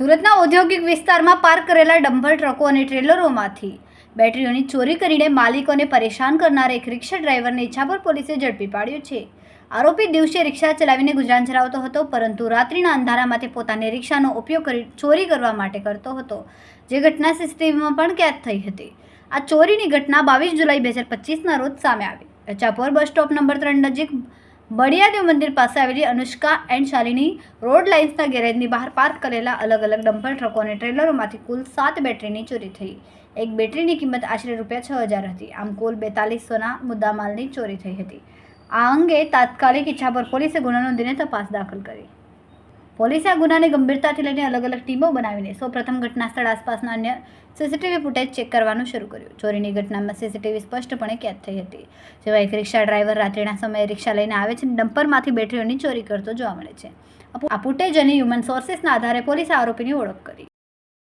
સુરતના ઔદ્યોગિક વિસ્તારમાં પાર્ક કરેલા ડમ્પર ટ્રકો અને ટ્રેલરોમાંથી બેટરીઓની ચોરી કરીને માલિકોને પરેશાન કરનાર એક રિક્ષા ડ્રાઈવરને ઈચ્છાપુર પોલીસે ઝડપી પાડ્યો છે. આરોપી દિવસે રિક્ષા ચલાવીને ગુજરાન ચલાવતો હતો, પરંતુ રાત્રિના અંધારામાં તે પોતાની રિક્ષાનો ઉપયોગ કરી ચોરી કરવા માટે કરતો હતો, જે ઘટના સીસીટીવીમાં પણ કેદ થઈ હતી. આ ચોરીની ઘટના બાવીસ જુલાઈ બે હજાર પચીસના રોજ સામે આવી. ઈચ્છાપુર બસ સ્ટોપ નંબર ત્રણ નજીક બળિયાદેવ મંદિર પાસે આવેલી અનુષ્કા એન્ડ શાલિની રોડ લાઇન્સના ગેરેજની બહાર પાર્ક કરેલા અલગ અલગ ડમ્પર ટ્રકો અને ટ્રેલરોમાંથી કુલ સાત બેટરીની ચોરી થઈ. એક બેટરીની કિંમત આશરે રૂપિયા છ હજાર હતી. આમ કુલ બેતાલીસોના મુદ્દામાલની ચોરી થઈ હતી. આ અંગે તાત્કાલિક ઈચ્છાપર પોલીસે ગુનો નોંધીને તપાસ દાખલ કરી. પોલીસે આ ગુનાને ગંભીરતાથી લઈને અલગ અલગ ટીમો બનાવીને સૌપ્રથમ ઘટના સ્થળ આસપાસના અન્ય સીસીટીવી ફૂટેજ ચેક કરવાનું શરૂ કર્યું. ચોરીની ઘટનામાં સીસીટીવી સ્પષ્ટપણે કેદ થઈ હતી. જેમાં એક રિક્ષા ડ્રાઈવર રાત્રિના સમયે રિક્ષા લઈને આવે છે અને ડમ્પરમાંથી બેટરીઓની ચોરી કરતો જોવા મળે છે. આ ફૂટેજ અને હ્યુમન સોર્સિસના આધારે પોલીસે આરોપીની ઓળખ કરી.